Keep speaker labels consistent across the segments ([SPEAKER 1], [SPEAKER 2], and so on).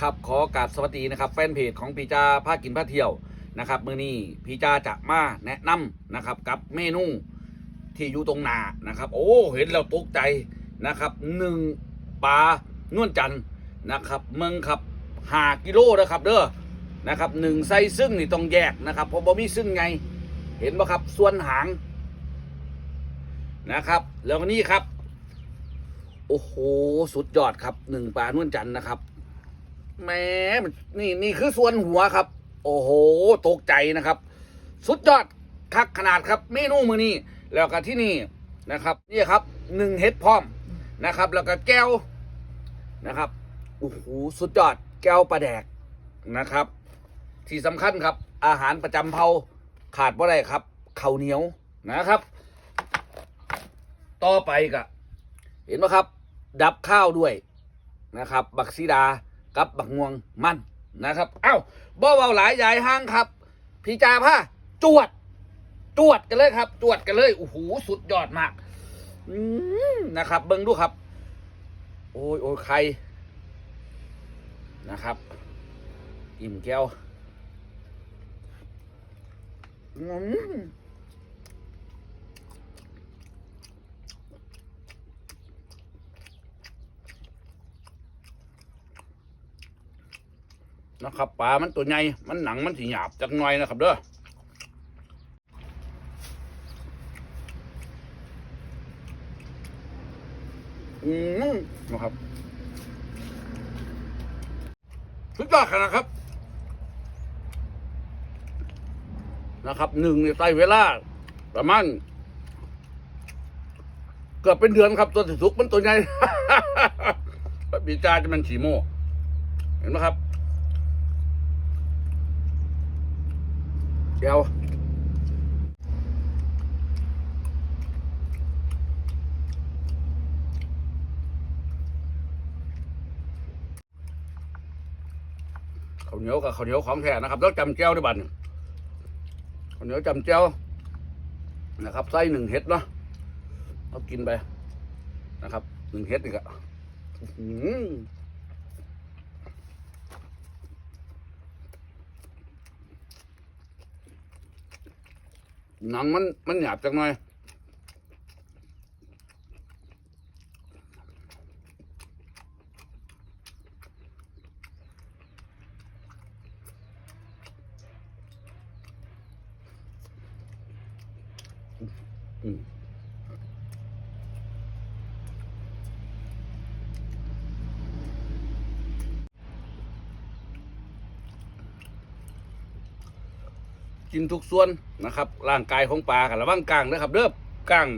[SPEAKER 1] ครับขอกราบสวัสดีนะครับแฟนเพจของพีจาพากินพาเที่ยวนะครับมือนี้พีจาจะมาแนะนำนะครับกับเมนูที่อยู่ตรงหนานะครับ โอ้เห็นแล้วตกใจนะครับหนึ่งปลานวลจันนะครับเมืองครับหากิโลนะครับเด้อนะครับหนึ่งไส้ซึ่งนี่ต้องแยกนะครับเพราะบ่มีซึ่งไงเห็นป่ะครับส่วนหางนะครับ แล้วก็นี่ครับ โอ้โหสุดยอดครับหนึ่งปลานวลจันนะครับ แหม้นี่นี่คือส่วนหัวครับ โอ้โหตกใจนะครับ สุดยอดคักขนาดครับ เมนูมือนี้แล้วก็ที่นี่นะครับนี่ครับหนึ่งเฮ็ดพร้อมนะครับ แล้วก็แก้วนะครับโอ้โหสุดยอดแก้วปลาแดกนะครับ ที่สำคัญครับ อาหารประจำเผาขาดบ่ได้ครับข้าวเหนียวนะครับ ต่อไปก็เห็นไหมครับ ดับข้าวด้วยนะครับ บักซีดา กับบักงวงมันนะครับ เอ้าบ่เบาหลายยายห้างครับ พี่จาผ้าจวด จวดกันเลยครับ จวดกันเลยโอ้โหสุดยอดมากนะครับ เบิ้งดูครับ โอ้ยโอ้ยใครนะครับ อิ่มแก้วอืม นะครับปลามันตัวใหญ่มันหนังมันสีหยาบจักหน่อยนะครับ เด้ออืมนะครับสุดยอดขนาดครับนะครับหนึ่งในใต้เวลา ประมาณเกือบเป็นเดือนครับ ตัวสิสุกมันตัวใหญ่ปีจาจะมันสีโมเห็นไหมครับ ดี๋ยวข้าวเหนียวกับข้าวเหนียวของแท้นะครับแล้วจำเจ้าด้วยบัตรข้าวเหนียวจำเจ้านะครับไส้หนึ่งเฮ็ดเนาะเอากินไปนะครับหนึ่งเฮ็ดนี่ก็อื้อ หนังมันมันหยาบจังหน่อยอืม กินทุกส่วนนะครับร่างกายของปลากับระวังกลางนะครับเด้อกลาง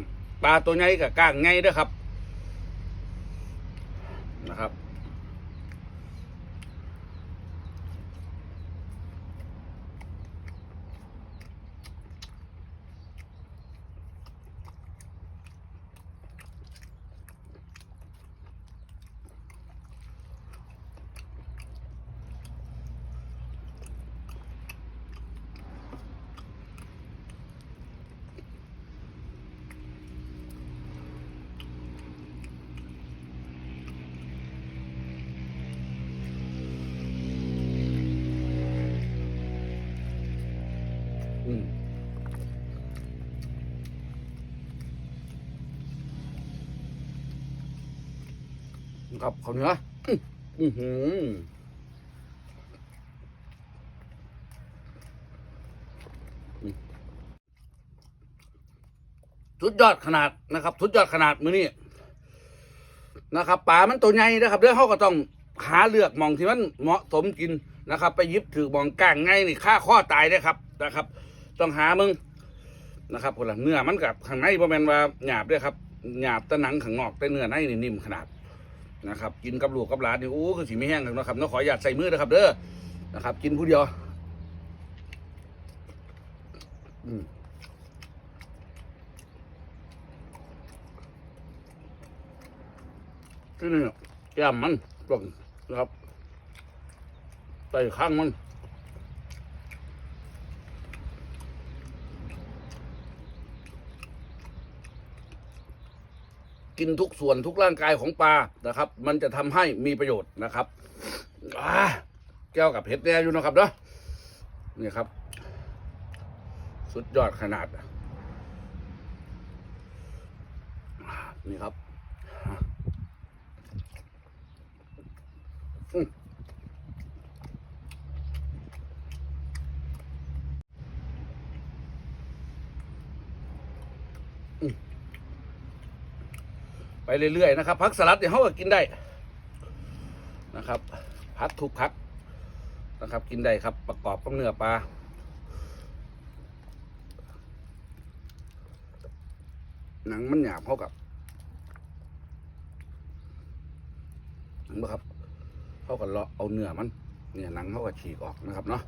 [SPEAKER 1] ปลาตัวใหญ่กับกลางไงเด้อครับนะครับ ครับเขาวเหนื้ออือหือสุดยอดขนาดนะครับสุดยอดขนาดมือนี้นะครับป่ามันตัวใหญ่นะครับเรื่องเขาก็ต้องหาเลือกมองที่มันเหมาะสมกินนะครับ ไปยิบถือมองก้างไงนี่ฆ่าข้อตายได้ครับนะครับ ต้องหามึงนะครับคนละเนื้อมันกับข้างในประมาณว่าหยาบด้วยครับหยาบแต่หนังข้างนอกแต่เนื้อในนี่นิ่มขนาด นะครับ กินกับลูกกับหลานนี่โอ้คือสีไม่แห้งกันนะครับน้องขออยาตใส่มือนะครับ เด้อนะครับ กินผู้เดียวอืมที่นี่แก้มมันตรงนะครับใส่ข้างมัน กินทุกส่วนทุกร่างกายของปลานะครับ มันจะทำให้มีประโยชน์นะครับอแก้วกับเห็ดแน่อยู่นะครับเนาะนี่ครับ สุดยอดขนาดนี่ครับอืม ไปเรื่อยๆนะครับพักสลัดเนี่ยเขาก็กินได้นะครับพักทุกพักนะครับ กินได้ครับ ประกอบกับเนื้อปลาหนังมันหยาบเข้ากับเห็นไหมครับเขาก็เลาะเอาเนื้อมัน เนี่ยหนังเขาก็ฉีกออกนะครับเนาะ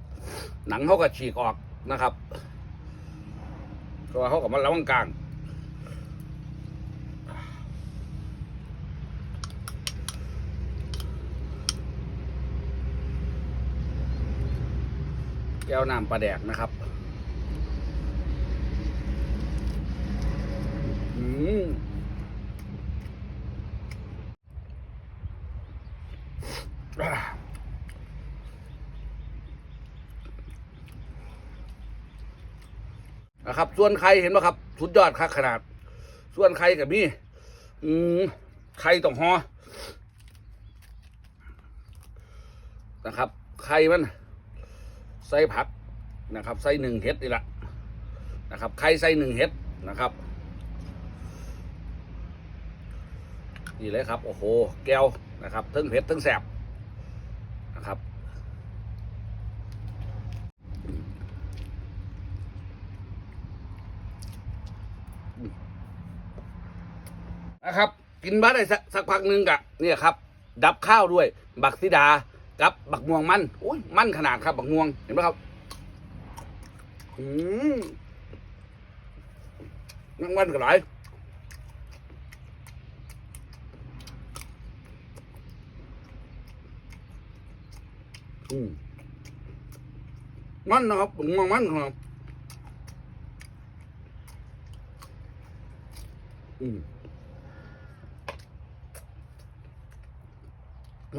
[SPEAKER 1] หนังเขาก็ฉีกออกนะครับเพราะเขากับมันระวังกลาง แก้วน้ำปลาแดกนะครับอืมนะครับส่วนไข่เห็นไหมครับ สุดยอดครับขนาด ส่วนไข่กับมีอืมไข่ต้องหอนะครับไข่มัน ใส่ผักนะครับ ใส่หนึ่งเห็ดนี่แหละนะครับไข่ใส่หนึ่งเห็ดนะครับนี่เลยครับโอ้โหแก้วนะครับทั้งเผ็ดทั้งแสบนะครับนะครับ กินบ้าได้สักพักหนึ่งกะเนี่ยครับ ดับข้าวด้วย บักซิดา กับบักม่วงมันโอ้ยมันขนาดครับ บักม่วงเห็นไหมครับอืมนั่งวันกันหลายอืมมันนะครับผมมองมันครับอืม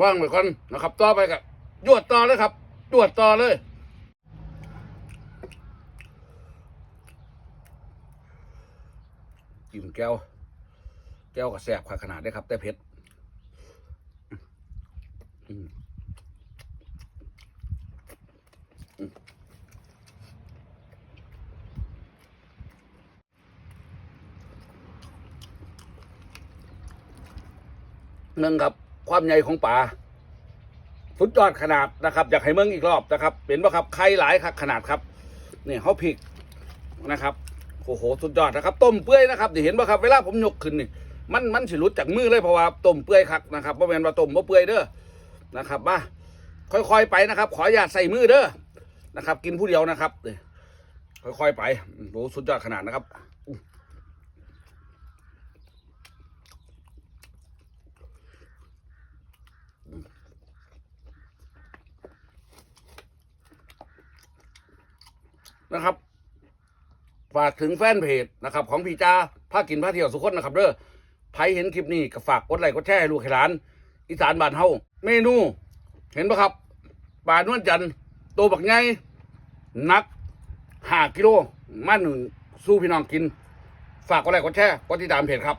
[SPEAKER 1] ว่างไปก่อนนะครับ ต่อไปกับยวดต่อเลยครับจวดต่อเลยกินแก้ว แก้วกับแสบขนาดได้ครับ แต่เผ็ดหนึ่งครับ ความใหญ่ของป่าสุดยอดขนาดนะครับ อยากให้เมืองอีกรอบนะครับ เห็นป่ะครับไข่หลายครับขนาดครับเนี่ยเขาพริกนะครับโอ้โหสุดยอดนะครับ ต้มเปื่อยนะครับนี่เห็นป่ะครับเวลาผมยกขึ้นนี่มันมันสิหลุดจากมือเลยเพราะว่าต้มเปื่อยคักนะครับเพราะแมนว่าต้มบ่เปื่อยเด้อนะครับมาค่อยๆไปนะครับ ขออย่าตใส่มือเด้อนะครับ กินผู้เดียวนะครับค่อยๆไปโอ้โหสุดยอดขนาดนะครับ นะครับฝากถึงแฟนเพจนะครับ ของพี่จ้าพากินพาเที่ยวสุขคนนะครับเด้อใครเห็นคลิปนี้ก็ฝากกดไลค์กดแชร์ให้ลูกให้หลาน อีสานบ้านเฮาเมนู เห็นปะครับปลานวลจันทร์โตบักไงหนักห้ากิโลมันหนึ่งสู้พี่น้องกิน ฝากกดไลค์กดแชร์กดติดตามเพจครับ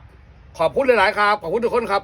[SPEAKER 1] ขอบคุณหลาย ๆ ครับ ขอบคุณทุกคนครับ